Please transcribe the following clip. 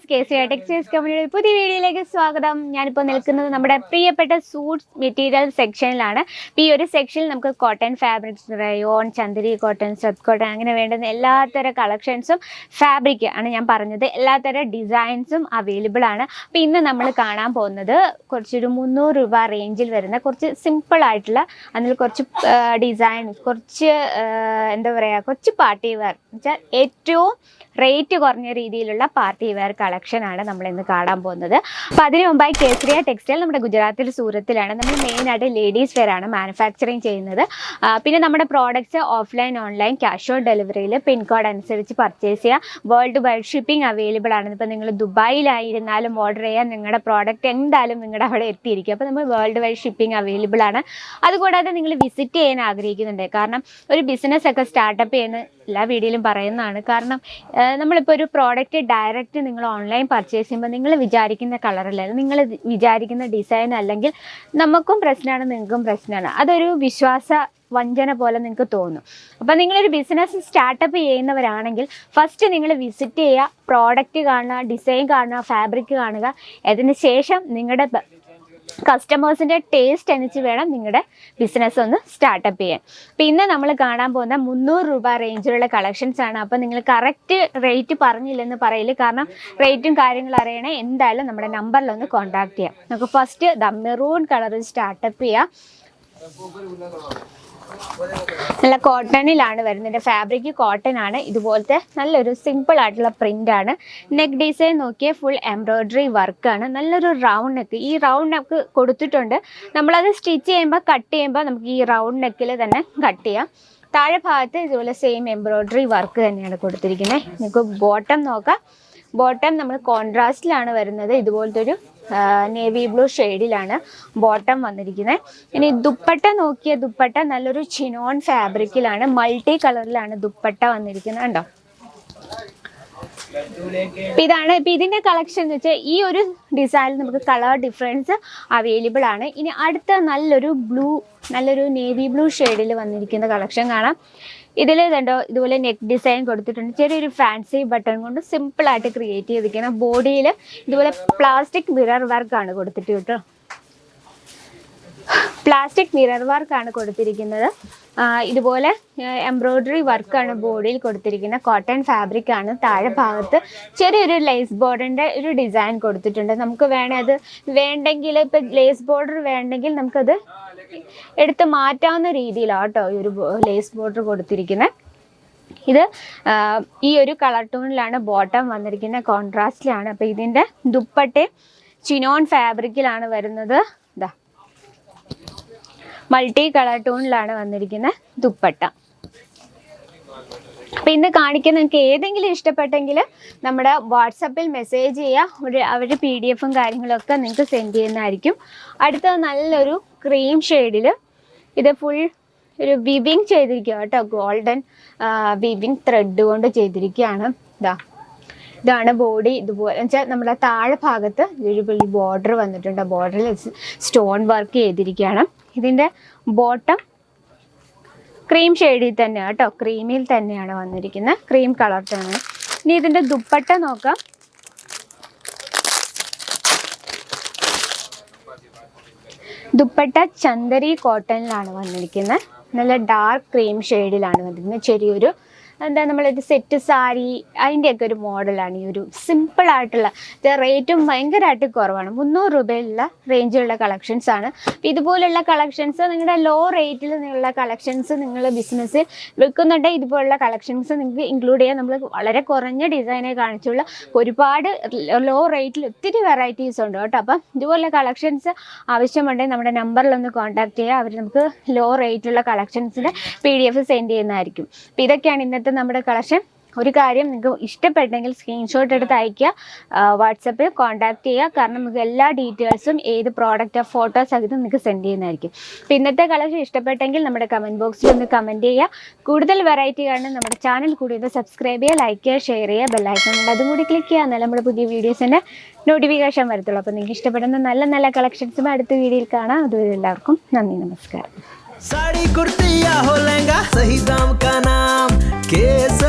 Viewers K C textiles കമ്പനിയുടെ പുതിയ വീഡിയോയിലേക്ക് സ്വാഗതം. ഞാനിപ്പോൾ നിൽക്കുന്നത് നമ്മുടെ പ്രിയപ്പെട്ട സൂട്ട്സ് മെറ്റീരിയൽ സെക്ഷനിലാണ് ഈ ഒരു സെക്ഷനിൽ നമുക്ക് cotton fabrics rayon Chanderi cotton sub cotton അങ്ങനെ വേണ്ടുന്ന എല്ലാത്തരം കളക്ഷൻസും ഫാബ്രിക് ആണ് ഞാൻ പറഞ്ഞത്. എല്ലാത്തരം ഡിസൈൻസും അവൈലബിൾ ആണ്. അപ്പോൾ ഇന്ന് നമ്മൾ കാണാൻ പോകുന്നത് കുറച്ചൊരു മുന്നൂറ് രൂപ റേഞ്ചിൽ വരുന്ന കുറച്ച് സിമ്പിൾ ആയിട്ടുള്ള അതിൽ കുറച്ച് ഡിസൈൻ കുറച്ച് എന്താ പറയുക കുറച്ച് പാർട്ടി വെയർ വെച്ചാൽ ഏറ്റവും റേറ്റ് കുറഞ്ഞ രീതിയിലുള്ള പാർട്ടി വെയർ ആണ് നമ്മൾ ഇന്ന് കാണാൻ പോകുന്നത്. അപ്പോൾ അതിന് മുമ്പായി കേസരിയ ടെക്സ്റ്റൈൽ നമ്മുടെ ഗുജറാത്തിൽ സൂറത്തിലാണ്. നമ്മൾ മെയിനായിട്ട് ലേഡീസ് വെയർ ആണ് മാനുഫാക്ചറിങ് ചെയ്യുന്നത്. പിന്നെ നമ്മുടെ products offline online cash on ഡെലിവറിയിൽ pincode അനുസരിച്ച് പർച്ചേസ് ചെയ്യുക വേൾഡ് വൈഡ് ഷിപ്പിംഗ് അവൈലബിൾ ആണ്. ഇപ്പോൾ നിങ്ങൾ ദുബായിലായിരുന്നാലും ഓർഡർ ചെയ്യാൻ നിങ്ങളുടെ പ്രോഡക്റ്റ് എന്തായാലും നിങ്ങളുടെ അവിടെ എത്തിയിരിക്കും. അപ്പോൾ നമ്മൾ വേൾഡ് വൈഡ് ഷിപ്പിംഗ് അവൈലബിൾ ആണ്. അതുകൂടാതെ നിങ്ങൾ വിസിറ്റ് ചെയ്യാൻ ആഗ്രഹിക്കുന്നുണ്ട്. കാരണം ഒരു ബിസിനസ് ഒക്കെ സ്റ്റാർട്ടപ്പ് ചെയ്യുന്ന എല്ലാ വീഡിയോയിലും പറയുന്നതാണ്. കാരണം നമ്മളിപ്പോൾ ഒരു പ്രോഡക്റ്റ് ഡയറക്റ്റ് നിങ്ങൾ ഓൺലൈൻ പർച്ചേസ് ചെയ്യുമ്പോൾ നിങ്ങൾ വിചാരിക്കുന്ന കളറല്ല നിങ്ങൾ വിചാരിക്കുന്ന ഡിസൈൻ അല്ലെങ്കിൽ നമുക്കും പ്രശ്നമാണ് നിങ്ങൾക്കും പ്രശ്നമാണ്. അതൊരു വിശ്വാസ വഞ്ചന പോലെ നിങ്ങൾക്ക് തോന്നും. അപ്പം നിങ്ങളൊരു ബിസിനസ് സ്റ്റാർട്ടപ്പ് ചെയ്യുന്നവരാണെങ്കിൽ ഫസ്റ്റ് നിങ്ങൾ വിസിറ്റ് ചെയ്യുക പ്രോഡക്റ്റ് കാണുക ഡിസൈൻ കാണുക ഫാബ്രിക് കാണുക. അതിന് ശേഷം നിങ്ങളുടെ കസ്റ്റമേഴ്സിന്റെ ടേസ്റ്റ് അനുസരിച്ച് വേണം നിങ്ങളുടെ ബിസിനസ് ഒന്ന് സ്റ്റാർട്ടപ്പ് ചെയ്യാൻ. പിന്നെ നമ്മൾ കാണാൻ പോകുന്ന മുന്നൂറ് രൂപ റേഞ്ചിലുള്ള കളക്ഷൻസ് ആണ്. അപ്പം നിങ്ങൾ കറക്റ്റ് റേറ്റ് പറഞ്ഞില്ലെന്ന് പറയില്ല കാരണം റേറ്റും കാര്യങ്ങളും അറിയണേ എന്തായാലും നമ്മുടെ നമ്പറിലൊന്ന് കോൺടാക്ട് ചെയ്യാം. നമുക്ക് ഫസ്റ്റ് ദ മെറൂൺ കളറിൽ സ്റ്റാർട്ടപ്പ് ചെയ്യാം. നല്ല കോട്ടണിലാണ് വരുന്നത്. ഫാബ്രിക് കോട്ടൺ ആണ്. ഇതുപോലത്തെ നല്ലൊരു സിമ്പിൾ ആയിട്ടുള്ള പ്രിന്റ് ആണ്. നെക്ക് ഡിസൈൻ നോക്കിയ ഫുൾ എംബ്രോയിഡറി വർക്കാണ് നല്ലൊരു റൗണ്ട് നെക്ക് ഈ റൗണ്ട് നെക്ക് കൊടുത്തിട്ടുണ്ട്. നമ്മളത് സ്റ്റിച്ച് ചെയ്യുമ്പോൾ കട്ട് ചെയ്യുമ്പോൾ നമുക്ക് ഈ റൗണ്ട് നെക്കിൽ തന്നെ കട്ട് ചെയ്യാം. താഴെ ഭാഗത്ത് ഇതുപോലെ സെയിം എംബ്രോയിഡറി വർക്ക് തന്നെയാണ് കൊടുത്തിരിക്കുന്നത്. നിങ്ങൾക്ക് ബോട്ടം നോക്കാം. ബോട്ടം നമ്മൾ കോൺട്രാസ്റ്റിലാണ് വരുന്നത്. ഇതുപോലത്തെ ഒരു നേവി ബ്ലൂ ഷെയ്ഡിലാണ് ബോട്ടം വന്നിരിക്കുന്നത്. ഇനി ദുപ്പട്ട നോക്കിയ ദുപ്പട്ട നല്ലൊരു ചിനോൺ ഫാബ്രിക്കിലാണ് മൾട്ടി കളറിലാണ് ദുപ്പട്ട വന്നിരിക്കുന്നത് കണ്ടോ? ഇതാണ് ഇപ്പൊ ഇതിന്റെ കളക്ഷൻ എന്ന് വെച്ചാൽ ഈ ഒരു ഡിസൈനിൽ നമുക്ക് കളർ ഡിഫറൻസ് അവൈലബിൾ ആണ്. ഇനി അടുത്ത നല്ലൊരു ബ്ലൂ നല്ലൊരു നേവി ബ്ലൂ ഷെയ്ഡിൽ വന്നിരിക്കുന്ന കളക്ഷൻ കാണാം. ഇതിൽ കണ്ടോ ഇതുപോലെ നെക്ക് ഡിസൈൻ കൊടുത്തിട്ടുണ്ട്. ചെറിയൊരു ഫാൻസി ബട്ടൺ കൊണ്ട് സിമ്പിൾ ആയിട്ട് ക്രിയേറ്റ് ചെയ്തിരിക്കണം ബോഡിയിൽ ഇതുപോലെ പ്ലാസ്റ്റിക് മിറർ വർക്കാണ് കൊടുത്തിട്ട് കേട്ടോ. പ്ലാസ്റ്റിക് മിറർ വർക്കാണ് കൊടുത്തിരിക്കുന്നത്. ഇതുപോലെ ഇതുപോലെ എംബ്രോയിഡറി വർക്കാണ് ബോഡിയിൽ കൊടുത്തിരിക്കുന്നത് കോട്ടൺ ഫാബ്രിക് ആണ് താഴെ ഭാഗത്ത്. ചെറിയൊരു ലേസ് ബോർഡറിന്റെ ഒരു ഡിസൈൻ കൊടുത്തിട്ടുണ്ട്. നമുക്ക് വേണേ അത് വേണ്ടെങ്കിൽ ഇപ്പം ലേസ് ബോർഡർ വേണ്ടെങ്കിൽ നമുക്കത് എടുത്ത് മാറ്റാവുന്ന രീതിയിലാണ് കേട്ടോ ഈ ഒരു ലേസ് ബോർഡർ കൊടുത്തിരിക്കുന്നത് ഇത് ഈ ഒരു കളർ ടൂണിലാണ് ബോട്ടം വന്നിരിക്കുന്നത് കോൺട്രാസ്റ്റിലാണ് അപ്പോൾ ഇതിന്റെ ദുപ്പട്ടയും ചിനോൺ ഫാബ്രിക്കിലാണ് വരുന്നത്. ഇതാ മൾട്ടി കളർ ടൂണിലാണ് വന്നിരിക്കുന്ന ദുപ്പട്ട. അപ്പം ഇന്ന് കാണിക്കുന്ന നിങ്ങൾക്ക് ഏതെങ്കിലും ഇഷ്ടപ്പെട്ടെങ്കിൽ നമ്മുടെ വാട്സപ്പിൽ മെസ്സേജ് ചെയ്യുക ഒരു അവർ പി ഡി എഫും കാര്യങ്ങളൊക്കെ നിങ്ങൾക്ക് സെൻഡ് ചെയ്യുന്നതായിരിക്കും. അടുത്ത നല്ലൊരു ക്രീം ഷെയ്ഡിൽ ഇത് ഫുൾ ഒരു വിവിങ് ചെയ്തിരിക്കുക കേട്ടോ. ഗോൾഡൻ വിവിങ് ത്രെഡ് കൊണ്ട് ചെയ്തിരിക്കുകയാണ് ഇതാ ഇതാണ് ബോഡി ഇതുപോലെ. വെച്ചാൽ നമ്മുടെ താഴെ ഭാഗത്ത് ഒരു ബോർഡർ വന്നിട്ടുണ്ട്. ബോർഡറിൽ സ്റ്റോൺ വർക്ക് ചെയ്തിരിക്കുകയാണ് ഇതിന്റെ ബോട്ടം ക്രീം ഷെയ്ഡിൽ തന്നെയാണ് കേട്ടോ. ക്രീമിൽ തന്നെയാണ് വന്നിരിക്കുന്നത്. ക്രീം കളർ തന്നെ ഇനി ഇതിന്റെ ദുപ്പട്ട നോക്കാം. ദുപ്പട്ട ചന്ദരി കോട്ടണിലാണ് വന്നിരിക്കുന്നത്. നല്ല ഡാർക്ക് ക്രീം ഷെയ്ഡിലാണ് വന്നിരിക്കുന്നത്. ചെറിയൊരു എന്താ നമ്മളൊരു സെറ്റ് സാരി അതിന്റെയൊക്കെ ഒരു മോഡലാണ് ഈ ഒരു സിമ്പിൾ ആയിട്ടുള്ള റേറ്റും ഭയങ്കരമായിട്ട് കുറവാണ്. മുന്നൂറ് രൂപയുള്ള റേഞ്ചിലുള്ള കളക്ഷൻസ് ആണ്. ഇതുപോലുള്ള കളക്ഷൻസ് നിങ്ങളുടെ ലോ റേറ്റിൽ നിന്നുള്ള കളക്ഷൻസ് നിങ്ങൾ ബിസിനസ്സിൽ വിൽക്കുന്നുണ്ടെങ്കിൽ ഇതുപോലുള്ള കളക്ഷൻസ് നിങ്ങൾക്ക് ഇൻക്ലൂഡ് ചെയ്യാൻ നമ്മൾ വളരെ കുറഞ്ഞ ഡിസൈനെ കാണിച്ചുള്ള ഒരുപാട് ലോ റേറ്റിൽ ഒത്തിരി വെറൈറ്റീസ് ഉണ്ട് കേട്ടോ. അപ്പം ഇതുപോലുള്ള കളക്ഷൻസ് ആവശ്യമുണ്ടെങ്കിൽ നമ്മുടെ നമ്പറിലൊന്ന് കോൺടാക്ട് ചെയ്യുക അവർ നമുക്ക് ലോ റേറ്റുള്ള കളക്ഷൻസിന്റെ പി ഡി എഫ് സെൻഡ് ചെയ്യുന്നതായിരിക്കും. അപ്പോൾ ഇതൊക്കെയാണ് ഇന്നത്തെ നമ്മുടെ കളക്ഷൻ ഒരു കാര്യം നിങ്ങൾക്ക് ഇഷ്ടപ്പെട്ടെങ്കിൽ സ്ക്രീൻഷോട്ട് എടുത്ത് അയയ്ക്കുക വാട്സപ്പിൽ കോൺടാക്ട് ചെയ്യുക കാരണം നമുക്ക് എല്ലാ ഡീറ്റെയിൽസും ഏത് പ്രോഡക്റ്റ് ഫോട്ടോ സഹിതം നിങ്ങൾക്ക് സെൻഡ് ചെയ്യുന്നതായിരിക്കും അപ്പോൾ ഇന്നത്തെ കളക്ഷൻ ഇഷ്ടപ്പെട്ടെങ്കിൽ നമ്മുടെ കമൻറ്റ് ബോക്സിൽ ഒന്ന് കമൻറ്റ് ചെയ്യുക കൂടുതൽ വെറൈറ്റി കാണാൻ നമ്മുടെ ചാനൽ കൂടി ഒന്ന് സബ്സ്ക്രൈബ് ചെയ്യുക ലൈക്ക് ചെയ്യുക ഷെയർ ചെയ്യുക ബെല്ലൈക്കൺ ഉണ്ട് അതും കൂടി ക്ലിക്ക് ചെയ്യുക എന്നാൽ നമ്മുടെ പുതിയ വീഡിയോസിൻ്റെ നോട്ടിഫിക്കേഷൻ വരത്തുള്ളൂ അപ്പോൾ നിങ്ങൾക്ക് ഇഷ്ടപ്പെടുന്ന നല്ല നല്ല കളക്ഷൻസും അടുത്ത വീഡിയോയിൽ കാണാം അതുവരെ എല്ലാവർക്കും നന്ദി നമസ്കാരം साड़ी कुर्ती या हो लहंगा सही दाम का नाम esquecer.